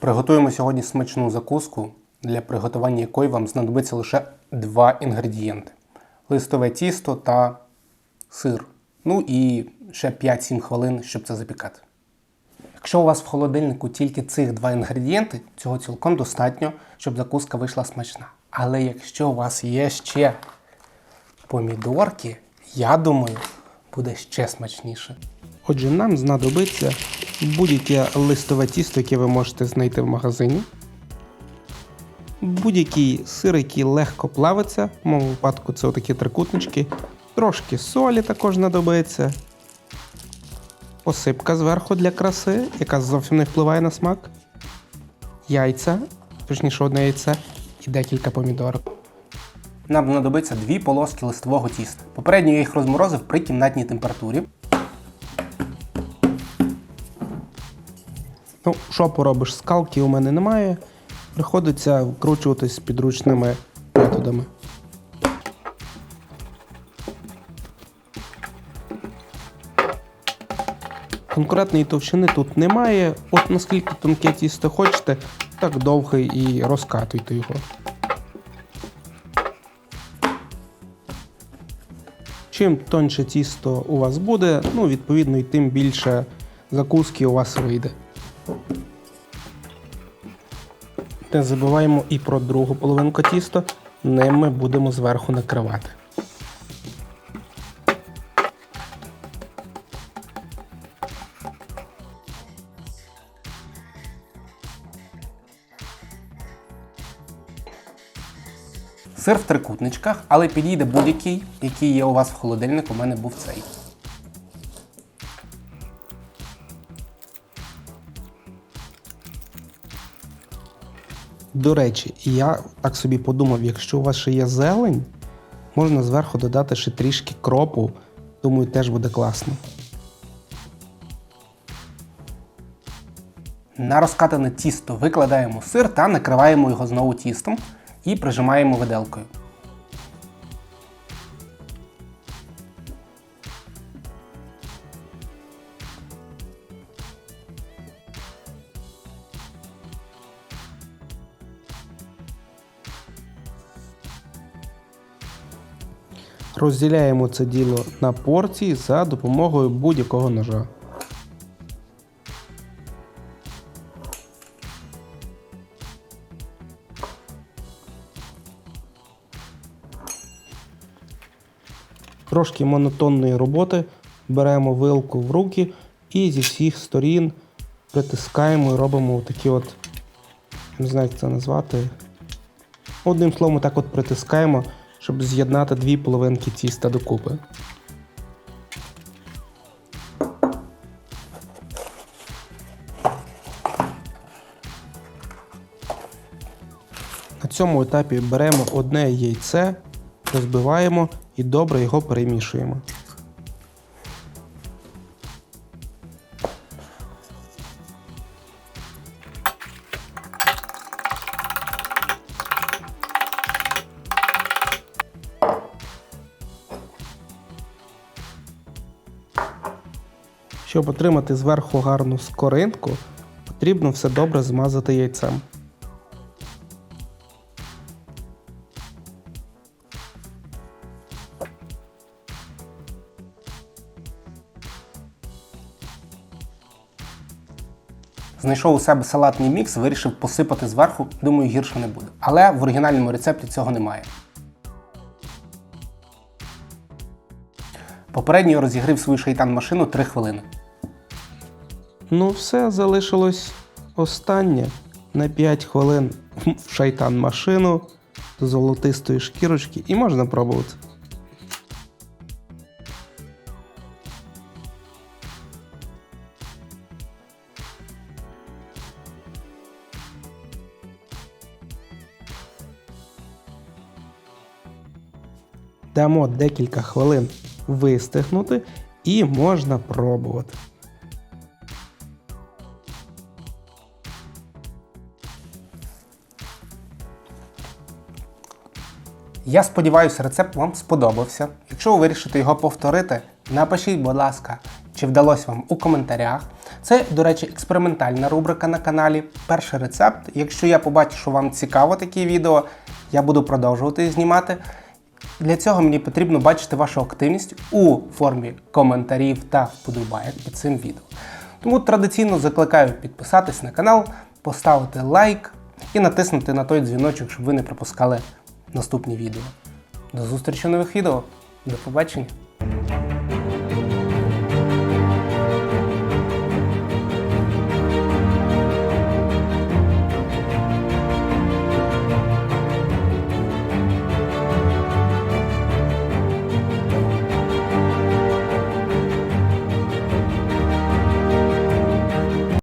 Приготуємо сьогодні смачну закуску, для приготування якої вам знадобиться лише два інгредієнти: листове тісто та сир. Ну і ще 5-7 хвилин, щоб це запікати. Якщо у вас в холодильнику тільки цих два інгредієнти, цього цілком достатньо, щоб закуска вийшла смачна. Але якщо у вас є ще помідорки, я думаю, буде ще смачніше. Отже, нам знадобиться будь-яке листове тісто, яке ви можете знайти в магазині. Будь-який сир, який легко плавиться, в моєму випадку це отакі трикутнички, трошки солі також знадобиться, посипка зверху для краси, яка зовсім не впливає на смак, яйця, точніше одне яйце і декілька помідорок. Нам знадобиться дві полоски листового тіста. Попередньо я їх розморозив при кімнатній температурі. Ну, що поробиш, скалки у мене немає. Приходиться вкручуватись підручними методами. Конкретної товщини тут немає. От наскільки тонке тісто хочете, так довге і розкатуйте його. Чим тонше тісто у вас буде, ну, відповідно, і тим більше закуски у вас вийде. Не забуваємо і про другу половинку тіста, ним ми будемо зверху накривати. Сир в трикутничках, але підійде будь-який, який є у вас в холодильнику. У мене був цей. До речі, я так собі подумав, якщо у вас ще є зелень, можна зверху додати ще трішки кропу. Думаю, теж буде класно. На розкатане тісто викладаємо сир та накриваємо його знову тістом і прижимаємо виделкою. Розділяємо це діло на порції за допомогою будь-якого ножа. Трошки монотонної роботи беремо вилку в руки і зі всіх сторін притискаємо і робимо такі от, не знаю, як це назвати. Одним словом, так от притискаємо, щоб з'єднати дві половинки тіста докупи. На цьому етапі беремо одне яйце, розбиваємо і добре його перемішуємо. Щоб отримати зверху гарну скоринку, потрібно все добре змазати яйцем. Знайшов у себе салатний мікс, вирішив посипати зверху, думаю, гірше не буде. Але в оригінальному рецепті цього немає. Попередньо розігрів свою шайтан машину 3 хвилини. Ну, все, залишилось останнє на 5 хвилин в шайтан машину до золотистої шкірочки і можна пробувати. Дамо декілька хвилин вистигнути і можна пробувати. Я сподіваюся, рецепт вам сподобався. Якщо ви вирішите його повторити, напишіть, будь ласка, чи вдалося вам у коментарях. Це, до речі, експериментальна рубрика на каналі. Перший рецепт. Якщо я побачу, що вам цікаво такі відео, я буду продовжувати знімати. Для цього мені потрібно бачити вашу активність у формі коментарів та вподобайок під цим відео. Тому традиційно закликаю підписатись на канал, поставити лайк і натиснути на той дзвіночок, щоб ви не пропускали наступні відео. До зустрічі нових відео. До побачення!